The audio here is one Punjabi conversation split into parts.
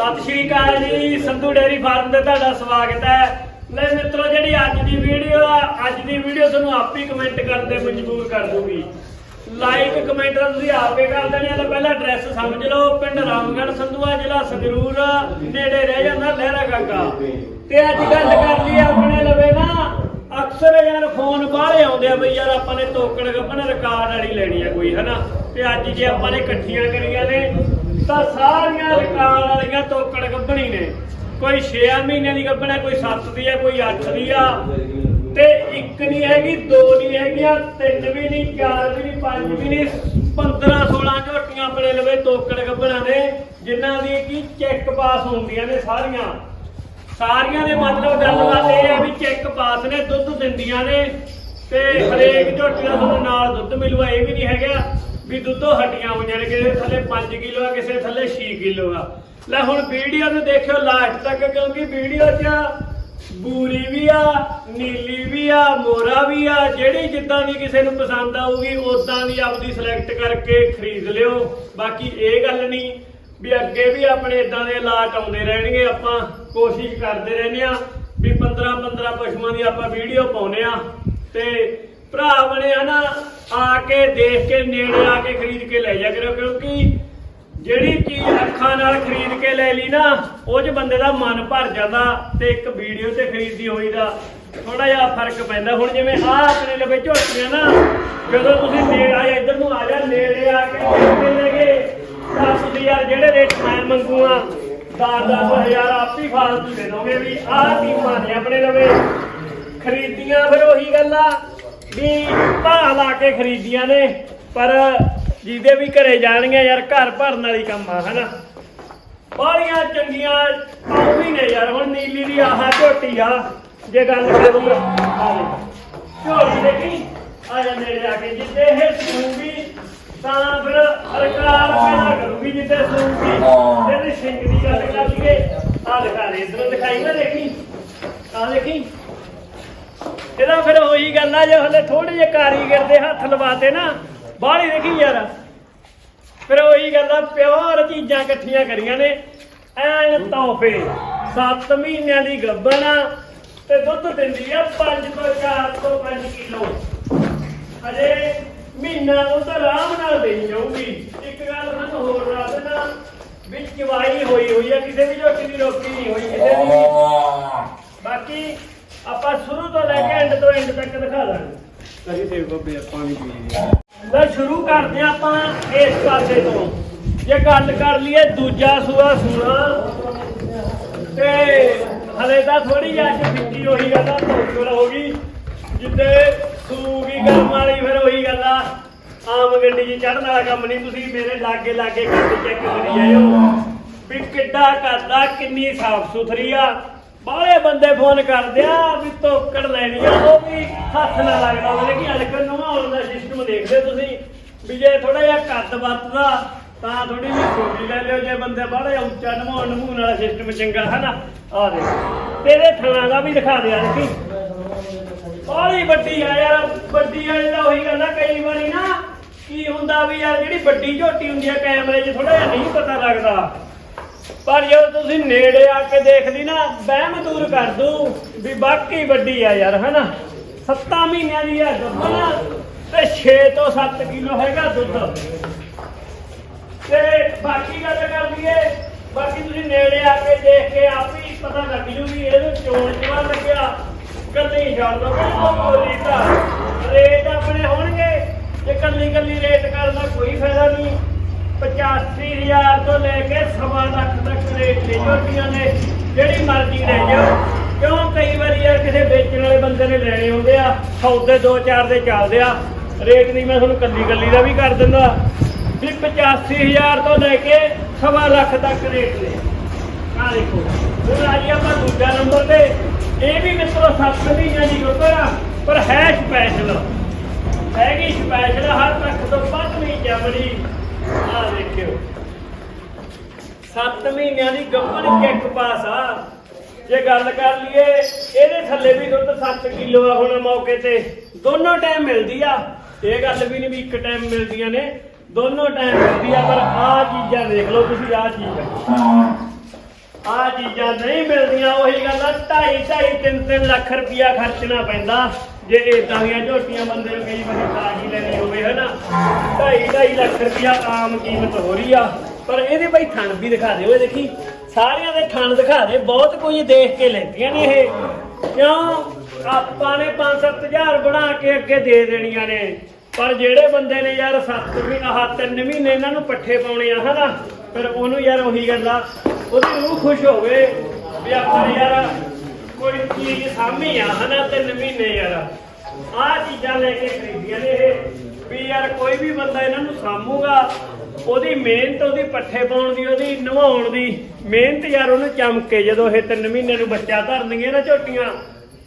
ਸਤਿ ਸ਼੍ਰੀ ਅਕਾਲ ਜੀ, ਸੰਧੂ ਡੇਅਰੀ ਫਾਰਮ ਤੇ ਤੁਹਾਡਾ ਸਵਾਗਤ ਹੈ। ਲੈ ਮਿੱਤਰੋ, ਜਿਹੜੀ ਅੱਜ ਦੀ ਵੀਡੀਓ ਆ, ਅੱਜ ਦੀ ਵੀਡੀਓ ਤੁਹਾਨੂੰ ਆਪ ਹੀ ਕਮੈਂਟ ਕਰਦੇ ਮਜਬੂਰ ਕਰ ਦੂਗੀ ਲਾਈਕ ਕਮੈਂਟ ਤੁਸੀਂ ਆਪੇ ਕਰ ਦੇਣੇ ਆ ਪਹਿਲਾਂ ਐਡਰੈਸ ਸਮਝ ਲਓ। ਪਿੰਡ ਰਾਮਗੜ੍ਹ, ਸੰਧੂਆ ਜ਼ਿਲ੍ਹਾ, ਸੰਗਰੂਰ, ਨੇੜੇ ਰਹਿ ਜਾਂਦਾ ਲਹਿਰਾ ਕਾਕਾ ਤੇ ਅੱਜ ਗੱਲ ਕਰ ਲਈ ਆਪਣੇ ਲਵੇ ਨਾ, ਅਕਸਰ ਯਾਰ ਫੋਨ ਬਾਹਲੇ ਆਉਂਦੇ ਆ ਬਈ, ਯਾਰ ਆਪਾਂ ਨੇ ਟੋਕਣ ਗੱਪਣ ਰਿਕਾਰਡ ਵਾਲੀ ਲੈਣੀ ਆ ਕੋਈ, ਹਨਾ? ਤੇ ਅੱਜ ਜੇ ਆਪਾਂ ਨੇ ਇਕੱਠੀਆਂ ਕਰੀਆਂ ਨੇ ਤਾਂ ਸਾਰੀਆਂ ਰਿਕਾਰਡ ਵਾਲੀਆਂ ਤੋਕੜ ਗੱਭਣੀ ਨੇ। ਕੋਈ 6 ਮਹੀਨਿਆਂ ਦੀ ਗੱਭਣ ਹੈ, ਕੋਈ 7 ਦੀ ਹੈ, ਕੋਈ 8 ਦੀ ਆ। ਤੇ ਇੱਕ ਨਹੀਂ ਹੈਗੀ, ਦੋ ਨਹੀਂ ਹੈਗੀਆਂ, ਤਿੰਨ ਵੀ ਨਹੀਂ, ਚਾਰ ਵੀ ਨਹੀਂ, ਪੰਜ ਵੀ ਨਹੀਂ 15 16 ਝੋਟੀਆਂ ਆਪਣੇ ਲਵੇ ਤੋਕੜ ਗੱਭਣਾਂ ਨੇ ਜਿਨ੍ਹਾਂ ਦੀ ਕੀ ਚੈੱਕ ਪਾਸ ਹੁੰਦੀਆਂ ਨੇ ਸਾਰੀਆਂ। ਸਾਰੀਆਂ ਦੇ ਮਤਲਬ ਗੱਲਬਾਤ ਇਹ ਹੈ ਵੀ ਚੈੱਕ ਪਾਸ ਨੇ, ਦੁੱਧ ਦਿੰਦੀਆਂ ਨੇ। ਤੇ ਹਰੇਕ ਝੋਟੀ ਦਾ ਤੁਹਾਨੂੰ ਨਾਲ ਦੁੱਧ ਮਿਲੂਗਾ, ਇਹ ਵੀ ਨਹੀਂ ਹੈਗਾ। ਵੀ ਦੁੱਧੋਂ ਹੱਡੀਆਂ ਹੋਈਆਂ ਨੇ ਕਿਸੇ ਥੱਲੇ 5 ਕਿਲੋ ਆ, ਕਿਸੇ ਥੱਲੇ 6 ਕਿਲੋ ਆ। ਲੈ ਹੁਣ ਵੀਡੀਓ ਨੂੰ ਦੇਖਿਓ ਲਾਸਟ ਤੱਕ, ਕਿਉਂਕਿ ਵੀਡੀਓ 'ਚ ਬੂਰੀ ਵੀ ਆ, ਨੀਲੀ ਵੀ ਆ, ਮੋਰਾ ਵੀ ਆ, ਜਿਹੜੀ ਜਿੱਦਾਂ ਦੀ ਕਿਸੇ ਨੂੰ ਪਸੰਦ ਆਊਗੀ ਉਦਾਂ ਦੀ ਆਪਦੀ ਸਿਲੈਕਟ ਕਰਕੇ ਖਰੀਦ ਲਿਓ। ਬਾਕੀ ਇਹ ਗੱਲ ਨਹੀਂ ਵੀ ਅੱਗੇ ਵੀ ਆਪਣੇ ਇਦਾਂ ਦੇ ਲਾਟ ਆਉਂਦੇ ਰਹਿਣਗੇ, ਆਪਾਂ ਕੋਸ਼ਿਸ਼ ਕਰਦੇ ਰਹਿੰਦੇ ਆ ਵੀ 15 15 ਪਸ਼ੂਆਂ ਦੀ ਆਪਾਂ ਵੀਡੀਓ ਪਾਉਨੇ ਆ ਤੇ ਭਰਾ ਬਣੇ ਆ ਨਾ ਆ ਕੇ ਦੇਖ ਕੇ, ਨੇੜੇ ਆ ਕੇ ਖਰੀਦ ਕੇ ਲੈ ਜਾ ਕਰੋ ਕਿਉਂਕਿ ਜਿਹੜੀ ਚੀਜ਼ ਅੱਖਾਂ ਨਾਲ ਖਰੀਦ ਕੇ ਲੈ ਲਈ ਨਾ, ਉਹ 'ਚ ਬੰਦੇ ਦਾ ਮਨ ਭਰ ਜਾਂਦਾ ਤੇ ਇੱਕ ਵੀਡੀਓ ਤੇ ਖਰੀਦੀ ਹੋਈ ਦਾ ਥੋੜਾ ਜਿਹਾ ਫ਼ਰਕ ਪੈਂਦਾ। ਹੁਣ ਜਿਵੇਂ ਆ ਆਪਣੇ ਲਵੇ ਝੋਟੀਆਂ ਨਾ, ਜਦੋਂ ਤੁਸੀਂ ਨੇੜੇ ਆ ਇੱਧਰ ਨੂੰ ਆ ਜਾ, ਨੇੜੇ ਆ ਕੇ ਦੇਖ ਕੇ ਲੈ ਗਏ, ਤਾਂ ਤੁਸੀਂ ਯਾਰ ਜਿਹੜੇ ਰੇਟ ਮੈਂ ਮੰਗੂ ਆ 10 ਹਜ਼ਾਰ ਆਪ ਹੀ ਫਾਲਤੂ ਦੇ ਦੋਗੇ ਵੀ ਆਹ ਟੀਮਾਂ ਨੇ ਆਪਣੇ ਲਵੇ। ਖਰੀਦੀਆਂ ਫਿਰ ਉਹੀ ਗੱਲ। ਆ ਵੀ ਭਾਅ ਲਾ ਕੇ ਖਰੀਦੀਆਂ ਨੇ ਪਰ ਜਿਹਦੇ ਵੀ ਘਰੇ ਜਾਣਗੇ ਯਾਰ ਘਰ ਭਰਨ ਵਾਲੀ ਕੰਮ ਆ ਹਨਾ? ਬਾਲੀਆਂ ਚੰਗੀਆਂ ਆਉ ਵੀ ਨੇ ਯਾਰ ਹੁਣ ਨੀਲੀ ਦੀ ਆਹ ਝੋਟੀ ਆ ਜੇ ਗੱਲ ਕਰੀਏ ਆ ਲੈ ਝੋਟੀ ਦੇਖੀ? ਆ ਜਾ ਨੇੜੇ ਆ ਕੇ ਜਿੱਦੇ ਇਹ ਸੂਗੀ ਤਾਂ ਫਿਰ ਅਰਕਾਰ ਪੈਦਾ ਕਰੂਗੀ ਜਿੱਦੇ ਸੂਗੀ ਇਹਦੇ ਸਿੰਘ ਦੀ ਗੱਲ ਕਰ ਲਈਏ। ਆ ਦਿਖਾ ਦੇ ਇਧਰੋਂ ਦਿਖਾਈ ਨਾ ਦੇਖੀ? ਆ ਦੇਖੀ? ਇਹਦਾ ਫਿਰ ਉਹੀ ਗੱਲ ਆ ਜੇ ਹਲੇ ਥੋੜੇ ਜਿਹੇ ਕਾਰੀਗਰ ਦੇ ਹੱਥ ਲਵਾਤੇ ਨਾ ਬਾਹਲੀ ਦੇਖੀ ਯਾਰ। ਫਿਰ ਉਹੀ ਗੱਲ ਆ ਪਿਓਰ ਚੀਜ਼ਾਂ ਇਕੱਠੀਆਂ ਕਰੀਆਂ ਨੇ। ਐਨ ਤੋਹਫੇ 7 ਮਹੀਨਿਆਂ ਦੀ ਗੱਭਣ ਆ ਤੇ ਦੁੱਧ ਦਿੰਦੀ ਆ 5 ਤੋਂ 4 ਤੋਂ 5 ਕਿਲੋ। ਅਜੇ ਮਹੀਨਾ ਉਹ ਤਾਂ ਆਰਾਮ ਨਾਲ ਦੇਈ ਜਾਊਗੀ। ਇੱਕ ਗੱਲ ਮੈਨੂੰ ਹੋਰ ਦੱਸ ਦੇਣਾ ਵਿੱਚ ਚਵਾਈ ਹੋਈ ਹੋਈ ਆ ਕਿਸੇ ਵੀ ਝੋਟੀ ਦੀ ਰੋਕੀ ਨਹੀਂ ਹੋਈ ਕਿਸੇ ਦੀ। ਬਾਕੀ ਆਪਾਂ ਸ਼ੁਰੂ ਤੋਂ ਲੈ ਕੇ ਐਂਡ ਤੋਂ ਐਂਡ ਤੱਕ ਦਿਖਾ ਦਾਂਗੇ। ਕਰੀ ਸੇਵ ਬੱਬੇ ਪਾਣੀ ਪੀ ਲੈ ਸ਼ੁਰੂ ਕਰਦੇ ਹਾਂ ਆਪਾਂ ਇਸ ਪਾਸੇ ਤੋਂ। ਜੇ ਗੱਲ ਕਰ ਲਈਏ ਦੂਜਾ ਸੂਆ ਸੂਣਾ ਤੇ ਹਲੇ ਤਾਂ ਥੋੜੀ ਜਿਹੀ ਅੱਜ ਫਿੱਕੀ ਹੋਈ ਗੱਲ ਆ ਧੋਕੜ ਹੋ ਗਈ ਜਿੱਦੇ ਸੂਗੀ ਗਰਮ ਵਾਲੀ ਫਿਰ ਉਹੀ ਗੱਲ ਆ ਆਮ ਗੱਡੀ 'ਚ ਚੜਨ ਵਾਲਾ ਕੰਮ ਨਹੀਂ ਤੁਸੀਂ ਮੇਰੇ ਲਾਗੇ ਲਾਗੇ ਗੱਡੀ ਚੈੱਕ ਕਰੀ ਜਾਇਓ। ਵੀ ਕਿੱਡਾ ਕਰਦਾ ਕਿੰਨੀ ਸਾਫ਼ ਸੁਥਰੀ ਆ। ਬਾਹਲੇ ਬੰਦੇ ਫੋਨ ਕਰਦੇ ਆ ਵੀ ਧੋਕੜ ਲੈਣੀ ਆ, ਉਹ ਵੀ ਹੱਥ ਨਾਲ ਲੱਗਦਾ ਉਹਦੇ ਕਿ ਅਲਕਨ ਨਵਾਉਣ ਦਾ ਸਿਸਟਮ ਦੇਖਦੇ ਤੁਸੀਂ, ਵੀ ਜੇ ਥੋੜਾ ਜਿਹਾ ਕੱਦ ਵੱਧਦਾ, ਤਾਂ ਥੋੜੀ ਜਿਹੀ ਛੋਟੀ ਲੈ ਲਿਓ ਜੇ ਬੰਦੇ ਬਾਹਲੇ ਉੱਚਾ ਨਵਾਉਣ ਨਮੂਨ ਵਾਲਾ ਸਿਸਟਮ ਚੰਗਾ ਹੈ ਨਾ ਆ ਦੇ ਤੇਰੇ ਥਣਾ ਦਾ ਵੀ ਦਿਖਾ ਦੇ ਯਾਰ ਬਾਹਲੀ ਵੱਡੀ ਆ ਯਾਰ, ਵੱਡੀ ਵਾਲੀ ਤਾਂ ਉਹੀ ਗੱਲ ਆ, ਕਈ ਵਾਰੀ ਨਾ ਕੀ ਹੁੰਦਾ ਵੀ ਯਾਰ ਜਿਹੜੀ ਵੱਡੀ ਝੋਟੀ ਹੁੰਦੀ ਆ, ਕੈਮਰੇ 'ਚ ਥੋੜਾ ਜਿਹਾ ਨਹੀਂ ਪਤਾ ਲੱਗਦਾ। ਪਰ ਜਦੋਂ ਤੁਸੀਂ ਨੇੜੇ ਆ ਕੇ ਦੇਖ ਲਈ ਨਾ, ਵਹਿਮ ਦੂਰ ਕਰ ਦੂ ਵੀ ਬਾਕੀ ਵੱਡੀ ਆ ਯਾਰ, ਹਨਾ? 7 ਮਹੀਨਿਆਂ ਦੀ ਆ ਗੱਭਣ ਤੇ 6 ਤੋਂ 7 ਕਿਲੋ ਹੈਗਾ ਦੁੱਧ। ਤੇ ਬਾਕੀ ਗੱਲ ਕਰ ਲਈਏ, ਬਾਕੀ ਤੁਸੀਂ ਨੇੜੇ ਆ ਕੇ ਦੇਖ ਕੇ ਆਪ ਹੀ ਪਤਾ ਲੱਗ ਜੂ ਵੀ ਇਹਨੂੰ ਚੋਣ ਜਵਾ ਲੱਗਿਆ। ਕੱਲੀ ਛੱਡ ਦੋ ਕੋਈ ਤਾਂ। ਰੇਟ ਆਪਣੇ ਹੋਣਗੇ, ਜੇ ਕੱਲੀ ਕੱਲੀ ਰੇਟ ਕਰਨ ਦਾ ਕੋਈ ਫਾਇਦਾ ਨਹੀਂ। 85000 ਤੋਂ ਲੈ ਕੇ ਸਵਾ ਲੱਖ ਤੱਕ ਰੇਟ ਨੇ ਝੋਟੀਆਂ ਨੇ ਜਿਹੜੀ ਮਰਜ਼ੀ ਲੈ ਜਾਓ। ਕਿਉਂ ਕਈ ਵਾਰੀ ਯਾਰ ਕਿਸੇ ਵੇਚਣ ਵਾਲੇ ਬੰਦੇ ਨੇ ਲੈਣੇ ਹੁੰਦੇ ਆ, ਸੌਦੇ ਦੋ ਚਾਰ ਦੇ ਚੱਲਦੇ ਆ। ਰੇਟ ਨਹੀਂ ਮੈਂ ਤੁਹਾਨੂੰ ਕੱਲੀ ਕੱਲੀ ਦਾ ਵੀ ਕਰ ਦਿੰਦਾ। ਵੀ 85000 ਤੋਂ ਲੈ ਕੇ ਸਵਾ ਲੱਖ ਤੱਕ ਰੇਟ ਨੇ। ਆ ਦੇਖੋ, ਹੁਣ ਆ ਜੀ ਆਪਾਂ ਦੂਜਾ ਨੰਬਰ ਤੇ। ਇਹ ਵੀ ਮਿੱਤਰੋ ਸੱਤ ਮਹੀਨਿਆਂ ਦੀ ਗੱਭਰ ਪਰ ਹੈ ਸਪੈਸ਼ਲ ਹੈਗੀ ਸਪੈਸ਼ਲ ਹਰ ਤੱਕ ਤੋਂ ਵੱਧ ਪੰਜਵੀਂ ਚਮੜੀ ਆ ਦੇਖਿਓ 7 ਮਹੀਨਿਆਂ ਦੀ ਗੱਭਰ ਚੈੱਕ ਪਾਸ ਆ। ਜੇ ਗੱਲ ਕਰ ਲਈਏ, ਇਹਦੇ ਥੱਲੇ ਵੀ ਦੁੱਧ 7 ਕਿਲੋ ਆ ਹੁਣ ਮੌਕੇ ਤੇ। ਦੋਨੋਂ ਟਾਈਮ ਮਿਲਦੀ ਆ। ਇਹ ਗੱਲ ਵੀ ਨਹੀਂ ਵੀ ਇੱਕ ਟਾਈਮ ਮਿਲਦੀਆਂ ਨੇ। ਦੋਨੋਂ ਟਾਈਮ ਮਿਲਦੀ ਆ, ਪਰ ਆਹ ਚੀਜ਼ਾਂ ਦੇਖ ਲਓ ਤੁਸੀਂ ਆਹ ਚੀਜ਼। ਚੀਜ਼ਾਂ ਨਹੀਂ ਮਿਲਦੀਆਂ, ਉਹੀ ਗੱਲ ਆ 2.5 2.5 3 ਲੱਖ ਰੁਪਇਆ ਖਰਚਣਾ ਪੈਂਦਾ। ਜੇ ਇਦਾਂ ਦੀਆਂ ਝੋਟੀਆਂ ਬੰਦੇ ਨੂੰ ਕਈ ਵਾਰੀ ਤਾਜੀ ਲੈਣੀ ਹੋਵੇ, ਹਨਾ? 2.5 2.5 ਲੱਖ ਰੁਪਇਆ ਆਮ ਕੀਮਤ ਹੋ ਰਹੀ ਆ। ਪਰ ਇਹਦੇ ਬਈ ਥਣ ਵੀ ਦਿਖਾ ਦਿਓ, ਇਹ ਦੇਖੀ, ਸਾਰਿਆਂ ਦੇ ਥਣ ਦਿਖਾ ਦੇ, ਬਹੁਤ ਕੁਝ ਦੇਖ ਕੇ ਲੈਂਦੀਆਂ ਨੇ ਇਹ। ਕਿਉਂ? ਆਪਾਂ ਨੇ 5-7000 ਬਣਾ ਕੇ ਅੱਗੇ ਦੇ ਦੇਣੀਆਂ ਨੇ। ਪਰ ਜਿਹੜੇ ਬੰਦੇ ਨੇ ਯਾਰ 7 ਮਹੀਨੇ ਆਹ 3 ਮਹੀਨੇ ਇਹਨਾਂ ਨੂੰ ਪੱਠੇ ਪਾਉਣੇ ਆ, ਹਨਾ? ਫਿਰ ਉਹਨੂੰ ਯਾਰ ਉਹੀ ਗੱਲ ਆ, ਉਹਦੀ ਰੂਹ ਖੁਸ਼ ਹੋਵੇ ਵੀ ਆਪਾਂ ਯਾਰ ਕੋਈ ਚੀਜ਼ ਸਾਹਮਣੇ ਆ, ਹਨਾ 3 ਮਹੀਨੇ ਯਾਰ। ਆਹ ਚੀਜ਼ਾਂ ਲੈ ਕੇ ਖਰੀਦੀਆਂ ਨੇ ਇਹ। ਵੀ ਯਾਰ ਕੋਈ ਵੀ ਬੰਦਾ ਇਹਨਾਂ ਨੂੰ ਸਾਂਭੂਗਾ, ਉਹਦੀ ਮਿਹਨਤ, ਉਹਦੀ ਪੱਠੇ ਪਾਉਣ ਦੀ, ਉਹਦੀ ਨਵਾਉਣ ਦੀ, ਮਿਹਨਤ ਯਾਰ ਉਹਨੂੰ ਚਮਕੇ। ਜਦੋਂ ਇਹ 3 ਮਹੀਨੇ ਨੂੰ ਬੱਚਾ ਧਰਨਗੀਆਂ ਨਾ ਝੋਟੀਆਂ,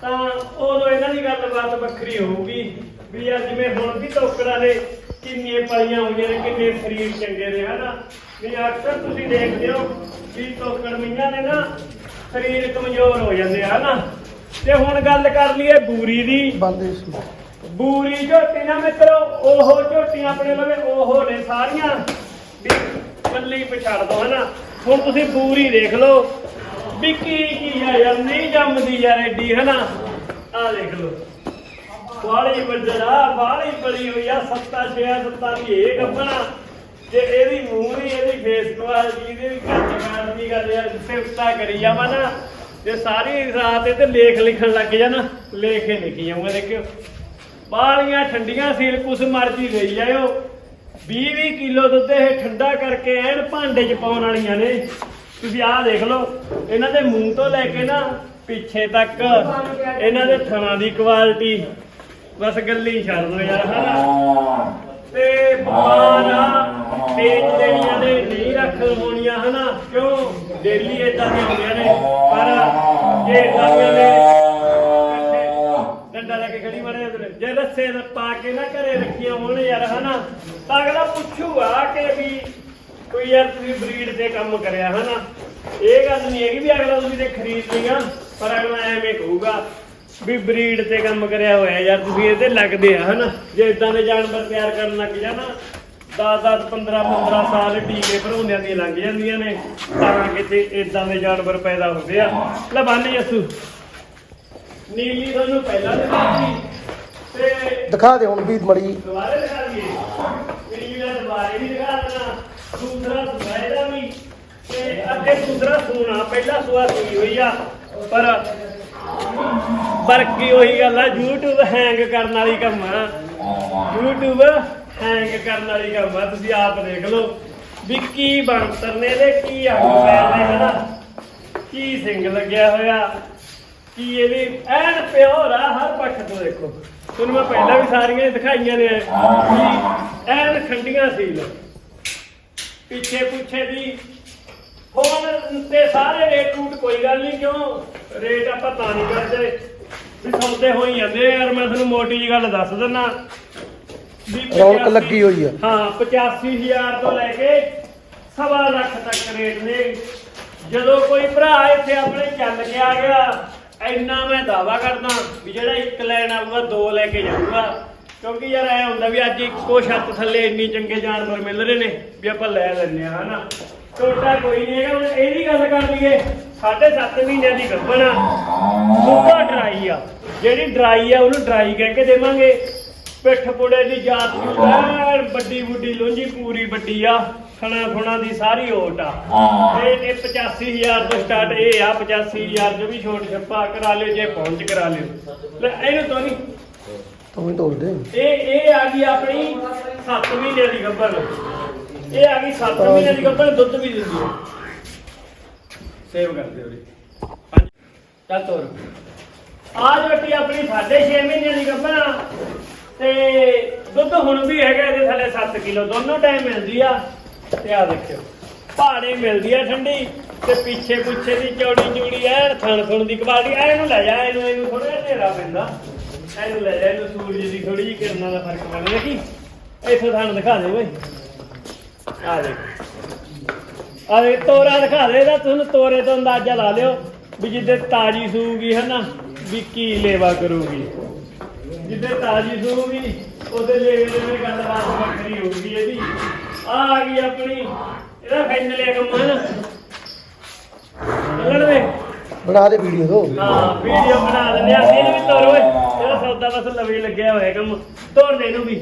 ਤਾਂ ਉਦੋਂ ਇਹਨਾਂ ਦੀ ਗੱਲਬਾਤ ਵੱਖਰੀ ਹੋਊਗੀ। ਵੀ ਯਾਰ ਜਿਵੇਂ ਹੁਣ ਵੀ ਟੋਕਰਾਂ ਨੇ ਕਿੰਨੀਆਂ ਪਾਈਆਂ ਹੋਈਆਂ ਨੇ, ਕਿੰਨੇ ਸਰੀਰ ਚੰਗੇ ਨੇ, ਹਨਾ। ਵੀ ਅਕਸਰ ਤੁਸੀਂ ਦੇਖਦੇ ਹੋ ਵੀ ਟੋਕੜ ਮੀਆਂ ਨੇ ਨਾ ਸਰੀਰ ਕਮਜ਼ੋਰ ਹੋ ਜਾਂਦੇ ਆ ਹਨਾ ਤੇ ਹੁਣ ਗੱਲ ਕਰ ਲਈਏ ਬੂਰੀ ਦੀ। ਬੂਰੀ ਝੋਟੀ ਨਾ ਮਿੱਤਰੋ ਉਹ ਝੋਟੀਆਂ ਆਪਣੇ ਲਵੇ ਉਹ ਨੇ ਸਾਰੀਆਂ। ਵੀ ਕੱਲੀ ਪਛਾੜ ਦੋ ਹਨਾ। ਹੁਣ ਤੁਸੀਂ ਬੂਰੀ ਦੇਖ ਲਓ। ਵੀ ਕੀ ਕੀ ਆ ਯਾਰ ਨਹੀਂ ਜੰਮਦੀ ਯਾਰ ਐਡੀ ਹਨਾ। ਆ ਦੇਖ ਲਓ। ਵਾਲੀ ਵੱਜੜਾ ਵਾਲੀ ਬੜੀ ਹੋਈ ਆ ਸੱਤਾ ਛਿਆ ਸੱਤਾ ਦੀ ਇਹ ਗੱਬਣਾ ਤੇ ਇਹਦੀ ਮੂੰਹ ਦੀ ਇਹਦੀ ਫੇਸ ਕੁਆਲਿਟੀ ਇਹਦੀ ਵੀ ਕੱਟ ਕਾਟ ਦੀ ਗੱਲ ਯਾਰ ਸਿਫਤਾ ਕਰੀ ਜਾਵਾਂ ਨਾ ਜੇ ਸਾਰੀ ਰਾਤ ਇਹ ਤੇ ਲੇਖ ਲਿਖਣ ਲੱਗ ਜਾ ਨਾ ਲੇਖ ਹੀ ਲਿਖੀ ਜਾਊਂਗਾ ਦੇਖਿਓ। ਬਾਲੀਆਂ ਠੰਡੀਆਂ ਸੀਲ ਕੁਛ ਮਰਜ਼ੀ ਲਈ ਜਾਇਓ। 20 20 ਕਿਲੋ ਦੁੱਧ ਇਹ ਠੰਡਾ ਕਰਕੇ ਐਨ ਭਾਂਡੇ 'ਚ ਪਾਉਣ ਵਾਲੀਆਂ ਨੇ। ਤੁਸੀਂ ਆਹ ਦੇਖ ਲਓ ਇਹਨਾਂ ਦੇ ਮੂੰਹ ਤੋਂ ਲੈ ਕੇ ਨਾ ਪਿੱਛੇ ਤੱਕ ਇਹਨਾਂ ਦੇ ਥਣਾ ਦੀ ਕੁਆਲਿਟੀ ਬਸ ਗੱਲੀ ਛੱਡ ਦੋ ਯਾਰ ਹਨਾ? ਤੇ ਬਾਣਾ ਤੇਜ ਦੇਣੀਆਂ ਨੇ ਨਹੀਂ ਰੱਖ ਹੋਣੀਆਂ ਕਿਉਂ? ਡੇਲੀ ਇਦਾਂ ਦੀਆਂ ਹੁੰਦੀਆਂ ਨੇ। ਪਰ ਜੇ ਇਦਾਂ ਦੀਆਂ ਨੇ ਡੰਡਾ ਲੈ ਕੇ ਖੜੀ ਮੜੇ ਜੇ ਰੱਸੇ ਦਾ ਪਾ ਕੇ ਨਾ ਘਰੇ ਰੱਖੀਆਂ ਹੋਣ ਯਾਰ, ਹਨਾ? ਤਾਂ ਅਗਲਾ ਪੁੱਛੂਗਾ ਕਿ ਵੀ ਕੋਈ ਯਾਰ ਤੁਸੀਂ ਬਰੀਡ ਤੇ ਕੰਮ ਕਰਿਆ, ਹਨਾ? ਇਹ ਗੱਲ ਨਹੀਂ ਹੈਗੀ ਵੀ ਅਗਲਾ ਤੁਸੀਂ ਤੇ ਖਰੀਦ ਲਈਆਂ ਪਰ ਅਗਲਾ ਐਵੇਂ ਕਹੂਗਾ ਵੀ ਬਰੀਡ ਤੇ ਕੰਮ ਕਰਿਆ ਹੋਇਆ ਯਾਰ, ਤੁਸੀਂ ਇਹਦੇ ਲੱਗਦੇ ਆ, ਹਨਾ? ਜੇ ਇਦਾਂ ਦੇ ਜਾਨਵਰ ਤਿਆਰ ਕਰਨ ਲੱਗ ਜਾਣਾ 10 10 15 15 ਸਾਲ ਟੀਕੇ ਭਰਾਉਂਦਿਆਂ ਦੀਆਂ ਲੰਘ ਜਾਂਦੀਆਂ ਨੇ। ਤਾਂ ਕਿਤੇ ਇਦਾਂ ਦੇ ਜਾਨਵਰ ਪੈਦਾ ਹੁੰਦੇ ਆ। ਲੈ ਬੰਨ ਯਸੂ ਨੀਲੀ ਤੁਹਾਨੂੰ ਪਹਿਲਾਂ ਦਿਖਾਈ ਤੇ ਦਿਖਾ ਦੇ ਹੁਣ ਵੀ ਮੜੀ। ਦੁਬਾਰੇ ਦਿਖਾ ਦਈਏ। ਨੀਲੀ ਦਾ ਦੁਬਾਰੇ ਵੀ ਦਿਖਾ ਦੇਣਾ। ਦੂਸਰਾ ਸੁਣਾ ਇਹਦਾ ਵੀ। ਤੇ ਅੱਗੇ ਦੂਸਰਾ ਸੂਣਾ ਪਹਿਲਾ ਸੂਆ ਸੂਈ ਹੋਈ ਆ। ਪਰ ਪਰ ਕੀ ਉਹੀ ਗੱਲ ਆ YouTube ਹੈਂਗ ਕਰਨ ਵਾਲੀ ਕੰਮ ਆ। YouTube ਹੈਂਗ ਕਰਨ ਵਾਲੀ ਕੰਮ ਆ ਤੁਸੀਂ ਆਪ ਦੇਖ ਲਓ ਵੀ ਕੀ ਬਣਤਰ ਨੇ ਇਹਦੇ ਕੀ ਅੰਗ ਪੈਰ ਨੇ। ਹਨਾ ਕੀ ਸਿੰਘ ਲੱਗਿਆ ਹੋਇਆ, ਕੀ ਇਹਦੀ ਐਨ ਪਿਓਰ ਆ ਹਰ ਪੱਖ ਤੋਂ ਦੇਖੋ। ਤੁਹਾਨੂੰ ਮੈਂ ਪਹਿਲਾਂ ਵੀ ਸਾਰੀਆਂ ਹੀ ਦਿਖਾਈਆਂ ਨੇ, ਵੀ ਐਨ ਖੰਡੀਆਂ ਸੀਲ ਪਿੱਛੇ ਪੁੱਛੇ ਦੀ ਫੋਨ ਤੇ ਸਾਰੇ ਰੇਟ ਰੂਟ ਕੋਈ ਗੱਲ ਨਹੀਂ, ਕਿਉਂ? ਰੇਟ ਆਪਾਂ ਤਾਂ ਨਹੀਂ ਕਰਦੇ। ਵੀ ਸੌਦੇ ਹੋਈ ਜਾਂਦੇ ਯਾਰ ਮੈਂ ਤੁਹਾਨੂੰ ਮੋਟੀ ਜੀ ਗੱਲ ਦੱਸ ਦਿੰਨਾ ਰੌਣਕ 85 ਲੱਗੀ ਹੋਈ ਆ। ਹਾਂ 85000 ਤੋਂ ਲੈ ਕੇ ਸਵਾ ਲੱਖ ਤੱਕ ਰੇਟ ਨੇ। ਜਦੋਂ ਕੋਈ ਭਰਾ ਇੱਥੇ ਆਪਣੇ ਚੱਲ ਕੇ ਆ ਗਿਆ ਇੰਨਾ ਮੈਂ ਦਾਵਾ ਕਰਦਾ ਵੀ ਜਿਹੜਾ ਇੱਕ ਲੈਣ ਆਊਗਾ ਦੋ ਲੈ ਕੇ ਜਾਊਗਾ। ਕਿਉਂਕਿ ਯਾਰ ਐ ਹੁੰਦਾ ਵੀ ਅੱਜ ਇੱਕੋ ਛੱਤ ਥੱਲੇ ਇੰਨੀ ਚੰਗੇ ਜਾਨਵਰ ਮਿਲ ਰਹੇ ਨੇ ਵੀ ਆਪਾਂ ਲੈ ਲੈਂਦੇ ਆ ਹਨਾ। ਛੋਟਾ ਕੋਈ ਨਹੀਂ ਹੈਗਾ ਹੁਣ ਇਹਦੀ ਗੱਲ ਕਰ ਲਈਏ ਸਾਢੇ ਸੱਤ ਮਹੀਨਿਆਂ ਦੀ ਗੱਭਣ ਆ। ਡਰਾਈ ਆ। ਜਿਹੜੀ ਡਰਾਈ ਆ ਉਹਨੂੰ ਡਰਾਈ ਕਹਿ ਕੇ ਦੇਵਾਂਗੇ। ਪਿੱਠ ਪੁੜੇ ਦੀ ਜਾਤ ਨੂੰ ਐਨ ਵੱਡੀ ਵੱਡੀ ਲੁੰਜੀ ਪੂਰੀ ਵੱਡੀ ਆ ਖਣਾ ਖੁਣਾ ਦੀ ਸਾਰੀ ਓਟ ਆ। ਇਹ ਇਹ 85000 ਤੋਂ ਸਟਾਰਟ ਇਹ ਆ 85000 ਜੋ ਵੀ ਛੋਟ ਛੱਪਾ ਕਰਾ ਲਿਓ ਜੇ ਪਹੁੰਚ ਕਰਾ ਲਿਓ। ਲੈ ਇਹਨੂੰ ਤੋਂ ਨਹੀਂ ਤੂੰ ਵੀ ਤੋੜ ਦੇ। ਇਹ ਇਹ ਆ ਗਈ ਆਪਣੀ 7 ਮਹੀਨਿਆਂ ਦੀ ਗੱਭਰ ਇਹ ਆ ਗਈ 7 ਮਹੀਨਿਆਂ ਦੀ ਗੱਭਰ ਦੁੱਧ ਵੀ ਦਿੰਦੀ ਹੈ ਸੇਵ ਕਰ ਦਿਓ ਜੀ। ਪੰਜ ਚੱਲ ਤੋਰ। ਆ ਜੋਟੀ ਆਪਣੀ 6.5 ਮਹੀਨਿਆਂ ਦੀ ਗੱਭਰ ਆ। ਤੇ ਹੁਣ ਵੀ ਹੈਗਾ ਇਹਦੇ ਥੱਲੇ 7 ਕਿਲੋ, ਦੋਨੋਂ ਟਾਈਮ ਮਿਲਦੀ ਆ। ਤੇ ਆ ਦੇਖਿਓ ਪਹਾੜੇ ਮਿਲਦੀ ਆ ਠੰਡੀ। ਤੇ ਪਿੱਛੇ ਪੁੱਛੇ ਦੀ ਚੌੜੀ ਚੂੜੀ, ਐਨ ਥਣ ਥਣ ਦੀ ਕਵਾਲੀ ਐ ਇਹਨੂੰ ਲੈ ਜਾ, ਇਹਨੂੰ ਇਹਨੂੰ ਥੋੜਾ ਹਨੇਰਾ ਪੈਂਦਾ। ਇਹਨੂੰ ਲੈ ਜਾ, ਇਹਨੂੰ ਸੂਰਜ ਦੀ ਥੋੜੀ ਜਿਹੀ ਕਿਰਨਾਂ ਦਾ ਫ਼ਰਕ ਪੈਂਦਾ ਦੇਖੀ, ਇੱਥੋਂ ਥਣ ਦਿਖਾ ਦੇ ਓਏ ਆ ਦੇਖ। ਆ ਦੇ ਤੋਰਾ ਦਿਖਾ ਦੇ ਇਹਦਾ, ਤੁਹਾਨੂੰ ਤੋਰੇ ਤੋਂ ਅੰਦਾਜ਼ਾ ਲਾ ਲਿਓ ਵੀ ਜਿੱਦੇ ਤਾਜੀ ਸੂਗੀ ਹਨਾ, ਵੀ ਕੀ ਲੇਵਾ ਕਰੂਗੀ। ਜਿੱਦੇ ਤਾਜੀ ਸੂਗੀ ਉਹਦੇ ਲੇਵੇ ਦੇ ਵਿੱਚ ਗੱਲਬਾਤ ਵੱਖਰੀ ਹੋਊਗੀ ਇਹਦੀ ਆ ਆ ਗਈ ਆਪਣੀ ਇਹਦਾ ਫਾਈਨਲ ਕੰਮ ਹੈ ਨਾ ਚੱਲਣ ਦੇ। ਬਣਾ ਦੇ ਵੀਡੀਓ ਤੋਂ। ਹਾਂ ਵੀਡੀਓ ਬਣਾ ਲੈਂਦੇ ਆ। ਅਸੀਂ ਵੀ ਤੋਰ ਓਏ। ਇਹਦਾ ਸੌਦਾ ਬਸ ਲਵੇ ਲੱਗਿਆ ਹੋਇਆ ਕੰਮ। ਤੋਰ ਦੇ ਨੂੰ ਵੀ।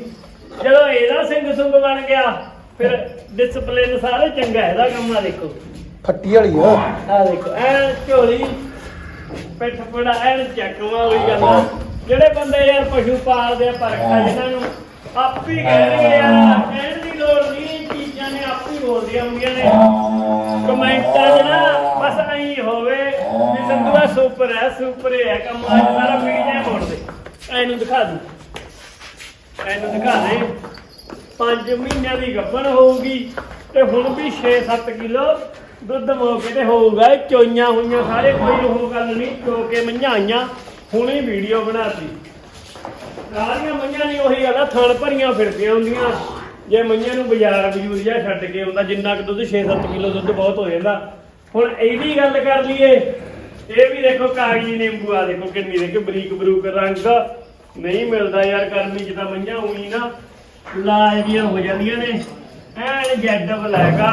ਜਦੋਂ ਇਹਦਾ ਸਿੰਘ ਸੁੰਗ ਬਣ ਗਿਆ ਫਿਰ ਡਿਸਪਲਿਨ ਸਾਰੇ ਚੰਗਾ ਇਹਦਾ ਕੰਮ ਆ ਦੇਖੋ। ਫੱਟੀ ਵਾਲੀ ਆ। ਆ ਦੇਖੋ ਐ ਝੋਲੀ ਪਿੱਠ ਪੜਾ ਐਨ ਚੱਕਵਾ ਹੋਈ ਗੱਲ ਆ। ਜਿਹੜੇ ਬੰਦੇ ਯਾਰ ਪਸ਼ੂ ਪਾਲਦੇ ਆ ਪਰਖਾ ਜਿਨ੍ਹਾਂ ਨੂੰ ਆਪ ਹੀ ਕਹਿਣਗੇ ਯਾਰ ਕਹਿਣ ਦੀ ਲੋੜ ਨਹੀਂ ਇਹ ਚੀਜ਼ਾਂ ਨੇ ਆਪ ਹੀ ਬੋਲਦੀਆਂ ਹੁੰਦੀਆਂ ਨੇ। ਕਮੈਂਟਾਂ 'ਚ ਨਾ ਬਸ ਐਂ ਹੋਵੇ ਵੀ ਸੰਧੂਆ ਸੁਪਰ ਹੈ ਸੁਪਰ ਹੈ ਕੰਮ ਅੱਜ ਸਾਰਾ ਮੀਡੀਆ ਮੋੜ ਦੇ। ਐਨੂੰ ਦਿਖਾ ਦੂੰ। ਐਨੂੰ ਦਿਖਾ ਦੇ। 5 ਮਹੀਨਿਆਂ ਦੀ ਗੱਭਣ ਹੋਊਗੀ ਤੇ ਹੁਣ ਵੀ 6-7 ਕਿਲੋ ਦੁੱਧ ਮੌਕੇ ਤੇ ਹੋਊਗਾ। ਚੋਈਆਂ ਹੋਈਆਂ ਸਾਰੇ ਕੋਈ ਉਹ ਗੱਲ ਨਹੀਂ ਚੋ ਕੇ ਮਈਆਂ ਆਈਆਂ। ਹੁਣੇ ਵੀਡੀਓ ਬਣਾਤੀ। ਸਾਰੀਆਂ ਮਈਆਂ ਨਹੀਂ ਉਹੀ ਗੱਲ ਆ, ਥਣ ਭਰੀਆਂ ਫਿਰਦੀਆਂ ਹੁੰਦੀਆਂ। ਜੇ ਮਈਆਂ ਨੂੰ ਬਾਜ਼ਾਰ ਬਜੂਰ ਜਾਂ ਛੱਡ ਕੇ ਆਉਂਦਾ, ਜਿੰਨਾ ਕੁ ਦੁੱਧ 6-7 ਕਿਲੋ ਦੁੱਧ ਬਹੁਤ ਹੋ ਜਾਂਦਾ। ਹੁਣ ਇਹਦੀ ਗੱਲ ਕਰ ਲਈਏ, ਇਹ ਵੀ ਦੇਖੋ ਕਾਗਜ਼ੀ ਨਿੰਬੂ ਆ, ਦੇਖੋ ਕਿੰਨੀ, ਦੇਖੋ ਬਰੀਕ ਬਰੂਕ ਰੰਗ। ਨਹੀਂ ਮਿਲਦਾ ਯਾਰ ਗਰਮੀ ਚ ਤਾਂ ਮਈਆਂ ਹੋਈ ਨਾ ਲਾਲ ਜੀਆਂ ਹੋ ਜਾਂਦੀਆਂ ਨੇ। ਐਨ ਜੈਡ ਬਲੈਕਾ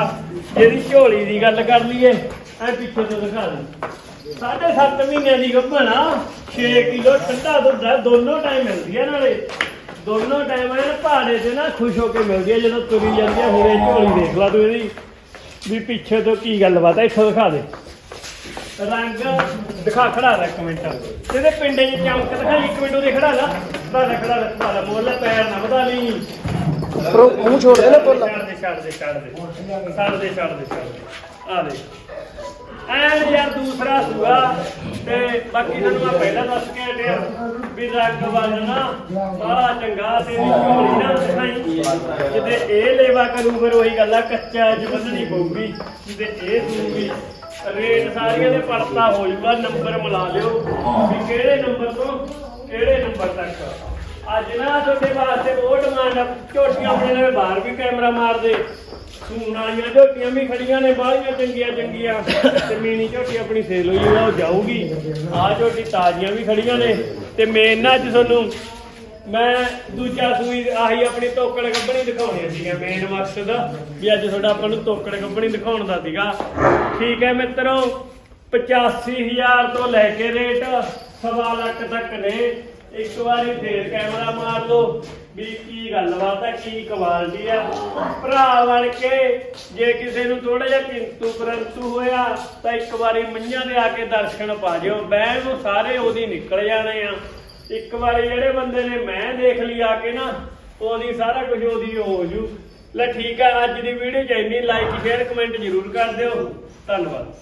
ਜਿਹਦੀ ਝੋਲੀ ਦੀ ਗੱਲ ਕਰ ਲਈਏ ਐ ਪਿੱਛੇ ਤੋਂ ਦਿਖਾ ਦੇ ਸਾਢੇ ਸੱਤ ਮਹੀਨਿਆਂ ਦੀ ਗੱਭਣਾ 6 ਕਿਲੋ ਠੰਡਾ ਦੁੱਧ ਹੈ ਦੋਨੋਂ ਟਾਈਮ ਮਿਲਦੀ ਹੈ ਨਾਲੇ। ਦੋਨੋਂ ਟਾਈਮ ਐ ਪਹਾੜੇ ਤੇ ਨਾ ਖੁਸ਼ ਹੋ ਕੇ ਮਿਲਦੀ ਹੈ ਜਦੋਂ ਤੁਰੀ ਜਾਂਦੀ ਹੈ ਹੁਣੇ ਝੋਲੀ ਦੇਖ ਲਾ ਤੂੰ ਇਹਦੀ। ਵੀ ਪਿੱਛੇ ਤੋਂ ਕੀ ਗੱਲਬਾਤ ਹੈ ਇੱਥੋਂ ਦਿਖਾ ਦੇ। ਰੰਗ ਦਿਖਾ ਖੜਾ ਲੈ ਇੱਕ ਮਿੰਟ। ਜਿਹਦੇ ਪਿੰਡੇ 'ਚ ਚਮਕ ਦਿਖਾ ਇੱਕ ਮਿੰਟ ਉਹਦੇ ਖੜਾ ਲਾ ਖੜਾ ਲੈ ਖੜਾ ਲੈ ਖੜਾ ਲੈ ਮੋਲੇ ਪੈਰ ਨਾ ਵਧਾ ਲਈ। ਉੱਪਰੋਂ ਮੂੰਹ ਛੋੜ ਦੇ ਨਾ ਛੱਡ ਦੇ ਛੱਡ ਦੇ ਛੱਡ ਦੇ। ਛੱਡ ਦੇ ਛੱਡ ਦੇ ਛੱਡ ਦੇ। ਆ ਦੇ ਐਨ ਯਾਰ ਦੂਸਰਾ ਸੂਆ ਤੇ ਬਾਕੀ ਤੁਹਾਨੂੰ ਮੈਂ ਪਹਿਲਾਂ ਦੱਸ ਕੇ ਹਟਿਆ ਵੀ ਰੰਗ ਵੱਜਣਾ ਬੜਾ ਚੰਗਾ ਤੇ ਝੋਲੀ ਨਾ ਦਿਖਾਈ ਜਿੱਦੇ ਇਹ ਲੇਵਾ ਕਰੂ ਫਿਰ ਉਹੀ ਗੱਲ ਆ, ਕੱਚਾ ਚ ਪਊਗੀ। ਜਿੱਦੇ ਇਹ ਦੂਗੀ, ਰੇਟ ਸਾਰੀਆਂ ਦੇ ਪੜਤਾ ਹੋ ਜਾਊਗਾ ਨੰਬਰ ਮਿਲਾ ਲਿਓ ਵੀ ਕਿਹੜੇ ਨੰਬਰ ਤੋਂ ਕਿਹੜੇ ਨੰਬਰ ਤੱਕ। ਅੱਜ ਨਾ ਤੁਹਾਡੇ ਵਾਸਤੇ ਉਹ ਡਿਮਾਂਡ ਝੋਟੀਆਂ ਆਪਣੇ ਨਾਲ ਬਾਹਰ ਵੀ ਕੈਮਰਾ ਮਾਰਦੇ। ਸੂਣ ਵਾਲੀਆਂ ਝੋਟੀਆਂ ਵੀ ਖੜੀਆਂ ਨੇ, ਬਾਹਲੀਆਂ ਚੰਗੀਆਂ ਚੰਗੀਆਂ। ਤੇ ਮੀਣੀ ਝੋਟੀ ਆਪਣੀ ਸੇਲ ਹੋਈ ਉਹ ਜਾਊਗੀ। ਆਹ ਝੋਟੀ ਤਾਜ਼ੀਆਂ ਵੀ ਖੜੀਆਂ ਨੇ। ਤੇ ਮੇਨ ਅੱਜ ਤੁਹਾਨੂੰ, ਮੈਂ ਦੂਜਾ ਸੂਈ, ਆਹੀ ਆਪਣੀ ਤੋਕੜ ਕੱਪਣੀ ਦਿਖਾਉਣੀ ਸੀਗਾ ਮੇਨ ਮਕਸਦ ਵੀ ਅੱਜ ਤੁਹਾਡਾ ਆਪਾਂ ਨੂੰ ਤੋਕੜ ਕੱਪਣੀ ਦਿਖਾਉਣ ਦਾ ਸੀਗਾ। ਠੀਕ ਹੈ ਮਿੱਤਰੋ 85000 ਤੋਂ ਲੈ ਕੇ ਰੇਟ ਸਵਾ ਲੱਖ ਤੱਕ ਨੇ। ਇੱਕ ਵਾਰੀ ਫੇਰ ਕੈਮਰਾ ਮਾਰ ਲਓ ਵੀ ਕੀ ਗੱਲਬਾਤ ਆ ਕੀ ਕੁਆਲਿਟੀ ਆ ਭਰਾ ਬਣ ਕੇ ਜੇ ਕਿਸੇ ਨੂੰ ਥੋੜਾ ਜਿਹਾ ਕਿੰਤੂ ਪਰੰਤੂ ਹੋਇਆ, ਤਾਂ ਇੱਕ ਵਾਰੀ ਮੰਝਾਂ ਦੇ ਆ ਕੇ ਦਰਸ਼ਨ ਪਾ ਜਿਓ ਬਹਿਣ ਨੂੰ ਸਾਰੇ ਉਹਦੀ ਨਿਕਲ ਜਾਣੇ ਆ। ਇੱਕ ਵਾਰੀ ਜਿਹੜੇ ਬੰਦੇ ਨੇ ਮੈਂ ਦੇਖ ਲਈ ਆ ਕੇ ਨਾ, ਉਹਦੀ ਸਾਰਾ ਕੁਝ ਉਹਦੀ ਹੋ ਜੂ। ਲੈ ਠੀਕ ਆ ਅੱਜ ਦੀ ਵੀਡੀਓ ਚ ਇੰਨੀ ਲਾਈਕ ਸ਼ੇਅਰ ਕਮੈਂਟ ਜ਼ਰੂਰ ਕਰ ਦਿਓ। ਧੰਨਵਾਦ।